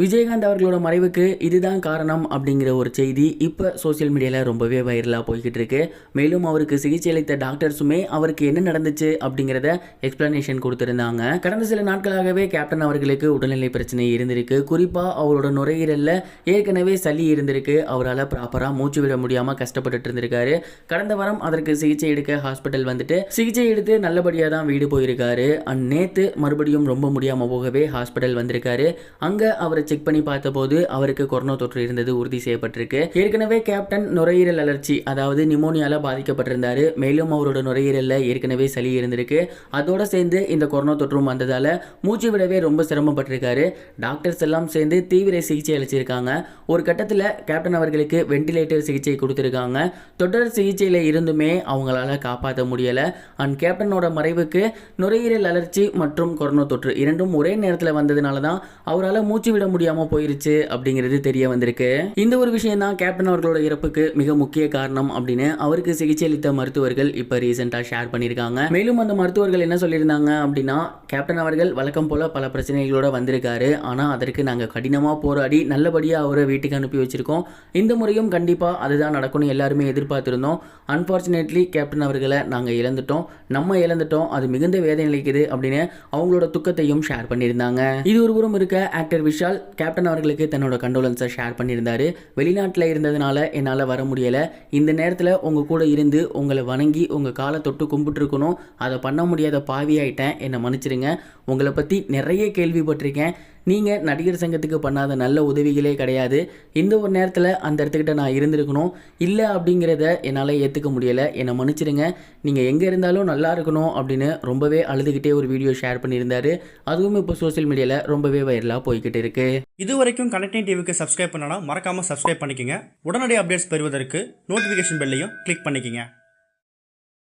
விஜயகாந்த் அவர்களோட மறைவுக்கு இதுதான் காரணம் அப்படிங்கிற ஒரு செய்தி இப்போ சோஷியல் மீடியாவில் ரொம்பவே வைரலாக போய்கிட்டு இருக்கு மேலும் அவருக்கு சிகிச்சை அளித்த டாக்டர்ஸுமே அவருக்கு என்ன நடந்துச்சு அப்படிங்கிறத எக்ஸ்பிளனேஷன் கொடுத்துருந்தாங்க. கடந்த சில நாட்களாகவே கேப்டன் அவர்களுக்கு உடல்நிலை பிரச்சனை இருந்திருக்கு. குறிப்பாக அவரோட நுரையீரலில் ஏற்கனவே சளி இருந்திருக்கு. அவரால் ப்ராப்பராக மூச்சு விட முடியாமல் கஷ்டப்பட்டுட்டு இருந்திருக்காரு. கடந்த வாரம் அதற்கு சிகிச்சை எடுக்க ஹாஸ்பிட்டல் வந்துட்டு சிகிச்சை எடுத்து நல்லபடியாக தான் வீடு போயிருக்காரு. அண்ட் நேற்று மறுபடியும் ரொம்ப முடியாமல் போகவே ஹாஸ்பிட்டல் வந்திருக்காரு. அங்கே அவரை செக் பண்ணி பார்த்தபோது அவருக்கு கொரோனா தொற்று இருந்தது உறுதி செய்யப்பட்டிருக்கு. ஏற்கனவே கேப்டன் நுரையீரல் அலர்ச்சி அதாவது நிமோனியால பாதிக்கப்பட்டிருந்தாரு. மேலும் அவரோட நுரையீரலில் ஏற்கனவே சளி இருந்திருக்கு. அதோட சேர்ந்து இந்த கொரோனா தொற்றும் வந்ததால மூச்சு விடவே ரொம்ப சிரமப்பட்டிருக்காரு. டாக்டர்ஸ் எல்லாம் சேர்ந்து தீவிர சிகிச்சை அளிச்சிருக்காங்க. ஒரு கட்டத்தில் கேப்டன் அவர்களுக்கு வெண்டிலேட்டர் சிகிச்சை கொடுத்துருக்காங்க. தொடர் சிகிச்சையில் இருந்துமே அவங்களால காப்பாற்ற முடியலை. அண்ட் கேப்டனோட மறைவுக்கு நுரையீரல் அலர்ச்சி மற்றும் கொரோனா தொற்று இரண்டும் ஒரே நேரத்தில் வந்ததுனால தான் அவரால் மூச்சு விட முடியாமல் போயிருச்சு அப்படிங்கிறது தெரிய வந்திருக்கு. இந்த ஒரு விஷயம் தான் கேப்டன் அவர்களோட இறப்புக்கு மிக முக்கிய காரணம் அப்படின்னு அவருக்கு சிகிச்சை அளித்த மருத்துவர்கள் இப்போ ரீசெண்டாக ஷேர் பண்ணியிருக்காங்க. மேலும் அந்த மருத்துவர்கள் என்ன சொல்லியிருந்தாங்க அப்படின்னா கேப்டன் அவர்கள் வழக்கம் போல பல பிரச்சனைகளோட வந்திருக்காரு. ஆனால் அதற்கு நாங்கள் கடினமாக போராடி நல்லபடியாக அவரை வீட்டுக்கு அனுப்பி வச்சிருக்கோம். இந்த முறையும் கண்டிப்பாக அதுதான் நடக்கும்னு எல்லாருமே எதிர்பார்த்திருந்தோம். அன்பார்ச்சுனேட்லி கேப்டன் அவர்களை நாங்கள் இழந்துட்டோம். நம்ம இழந்துட்டோம். அது மிகுந்த வேதனை அளிக்குது அப்படின்னு அவங்களோட துக்கத்தையும் ஷேர் பண்ணியிருந்தாங்க. இது ஒருபுறம் இருக்க ஆக்டர் விஷால் கேப்டன் அவர்களுக்கு தன்னோட கண்டோலன்ஸை ஷேர் பண்ணியிருந்தாரு. வெளிநாட்டில் இருந்ததுனால என்னால் வர முடியலை. இந்த நேரத்தில் உங்கள் கூட இருந்து உங்களை வணங்கி உங்கள் காலை தொட்டு கும்பிட்டுருக்கணும். அதை பண்ண முடியாத பாவியாயிட்டேன். என்னை மன்னிச்சிடுங்க உங்களை பற்றி நிறைய கேள்விப்பட்டிருக்கேன். நீங்கள் நடிகர் சங்கத்துக்கு பண்ணாத நல்ல உதவிகளே கிடையாது. இந்த ஒரு நேரத்தில் அந்த இடத்துக்கிட்ட நான் இருந்திருக்கணும். இல்லை அப்படிங்கிறத என்னால் ஏற்றுக்க முடியலை. என்னை மன்னிச்சிடுங்க. நீங்கள் எங்கே இருந்தாலும் நல்லா இருக்கணும் அப்படின்னு ரொம்பவே அழுதுகிட்டே ஒரு வீடியோ ஷேர் பண்ணியிருந்தாரு. அதுவும் இப்போ சோஷியல் மீடியாவில் ரொம்பவே வைரலாக போய்கிட்டு இருக்கு. இது வரைக்கும் கனெக்டிங் டிவிக்கு சப்ஸ்கிரைப் பண்ணனா மறக்காமல் சப்ஸ்கிரைப் பண்ணிக்கோங்க. உடனடி அப்டேட்ஸ் பெறுவதற்கு நோட்டிஃபிகேஷன் பெல்லையும் கிளிக் பண்ணிக்கங்க.